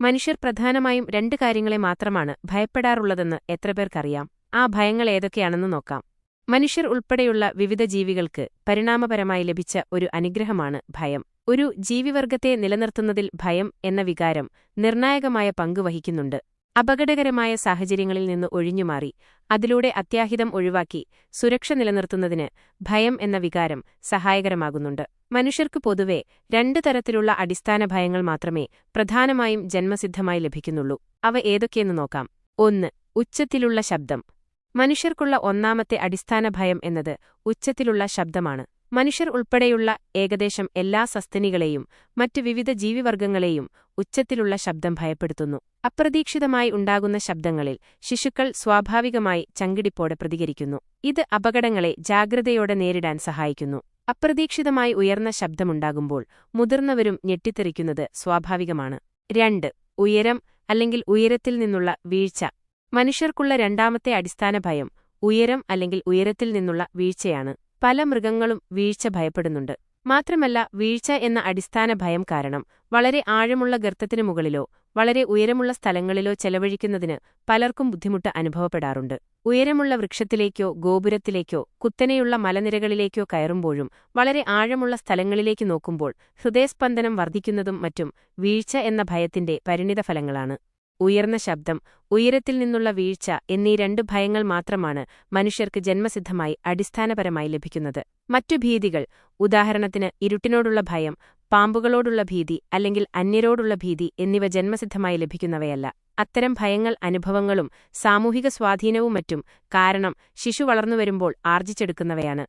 മനുഷ്യർ പ്രധാനമായും രണ്ട് കാര്യങ്ങളെ മാത്രമാണ് ഭയപ്പെടാറുള്ളതെന്ന് എത്ര പേർക്കറിയാം. ആ ഭയങ്ങൾ ഏതൊക്കെയാണെന്ന് നോക്കാം. മനുഷ്യർ ഉൾപ്പെടെയുള്ള വിവിധ ജീവികൾക്ക് പരിണാമപരമായി ലഭിച്ച ഒരു അനുഗ്രഹമാണ് ഭയം. ഒരു ജീവിവർഗത്തെ നിലനിർത്തുന്നതിൽ ഭയം എന്ന വികാരം നിർണായകമായ പങ്ക് വഹിക്കുന്നുണ്ട്. അപകടകരമായ സാഹചര്യങ്ങളിൽ നിന്ന് ഒഴിഞ്ഞുമാറി അതിലൂടെ അത്യാഹിതം ഒഴിവാക്കി സുരക്ഷ നിലനിർത്തുന്നതിന് ഭയം എന്ന വികാരം സഹായകരമാകുന്നുണ്ട്. മനുഷ്യർക്ക് പൊതുവെ രണ്ട് തരത്തിലുള്ള അടിസ്ഥാന ഭയങ്ങൾ മാത്രമേ പ്രധാനമായും ജന്മസിദ്ധമായി ലഭിക്കുന്നുള്ളൂ. അവ ഏതൊക്കെയെന്ന് നോക്കാം. ഒന്ന് ഉച്ചത്തിലുള്ള ശബ്ദം. മനുഷ്യർക്കുള്ള ഒന്നാമത്തെ അടിസ്ഥാന ഭയം എന്നത് ഉച്ചത്തിലുള്ള ശബ്ദമാണ്. മനുഷ്യർ ഉൾപ്പെടെയുള്ള ഏകദേശം എല്ലാ സസ്തനികളെയും മറ്റ് വിവിധ ജീവിവർഗങ്ങളെയും ഉച്ചത്തിലുള്ള ശബ്ദം ഭയപ്പെടുത്തുന്നു. അപ്രതീക്ഷിതമായി ഉണ്ടാകുന്ന ശബ്ദങ്ങളിൽ ശിശുക്കൾ സ്വാഭാവികമായി ചങ്കിടിപ്പോടെ പ്രതികരിക്കുന്നു. ഇത് അപകടങ്ങളെ ജാഗ്രതയോടെ നേരിടാൻ സഹായിക്കുന്നു. അപ്രതീക്ഷിതമായി ഉയർന്ന ശബ്ദമുണ്ടാകുമ്പോൾ മുതിർന്നവരും ഞെട്ടിത്തെറിക്കുന്നത് സ്വാഭാവികമാണ്. രണ്ട് ഉയരം അല്ലെങ്കിൽ ഉയരത്തിൽ നിന്നുള്ള വീഴ്ച. മനുഷ്യർക്കുള്ള രണ്ടാമത്തെ അടിസ്ഥാന ഭയം ഉയരം അല്ലെങ്കിൽ ഉയരത്തിൽ നിന്നുള്ള വീഴ്ചയാണ്. പല മൃഗങ്ങളും വീഴ്ച ഭയപ്പെടുന്നുണ്ട്. മാത്രമല്ല വീഴ്ച എന്ന അടിസ്ഥാന ഭയം കാരണം വളരെ ആഴമുള്ള ഗർത്തത്തിനു മുകളിലോ വളരെ ഉയരമുള്ള സ്ഥലങ്ങളിലോ ചെലവഴിക്കുന്നതിന് പലർക്കും ബുദ്ധിമുട്ട് അനുഭവപ്പെടാറുണ്ട്. ഉയരമുള്ള വൃക്ഷത്തിലേക്കോ ഗോപുരത്തിലേക്കോ കുത്തനെയുള്ള മലനിരകളിലേക്കോ കയറുമ്പോഴും വളരെ ആഴമുള്ള സ്ഥലങ്ങളിലേക്ക് നോക്കുമ്പോൾ ഹൃദയസ്പന്ദനം വർദ്ധിക്കുന്നതും മറ്റും വീഴ്ച എന്ന ഭയത്തിന്റെ പരിണിതഫലങ്ങളാണ്. ഉയർന്ന ശബ്ദം ഉയരത്തിൽ നിന്നുള്ള വീഴ്ച എന്നീ രണ്ട് ഭയങ്ങൾ മാത്രമാണ് മനുഷ്യർക്ക് ജന്മസിദ്ധമായി അടിസ്ഥാനപരമായി ലഭിക്കുന്നത്. മറ്റു ഭീതികൾ ഉദാഹരണത്തിന് ഇരുട്ടിനോടുള്ള ഭയം പാമ്പുകളോടുള്ള ഭീതി അല്ലെങ്കിൽ അന്യരോടുള്ള ഭീതി എന്നിവ ജന്മസിദ്ധമായി ലഭിക്കുന്നവയല്ല. അത്തരം ഭയങ്ങൾ അനുഭവങ്ങളും സാമൂഹിക സ്വാധീനവും മറ്റും കാരണം ശിശു വളർന്നുവരുമ്പോൾ ആർജിച്ചെടുക്കുന്നവയാണ്.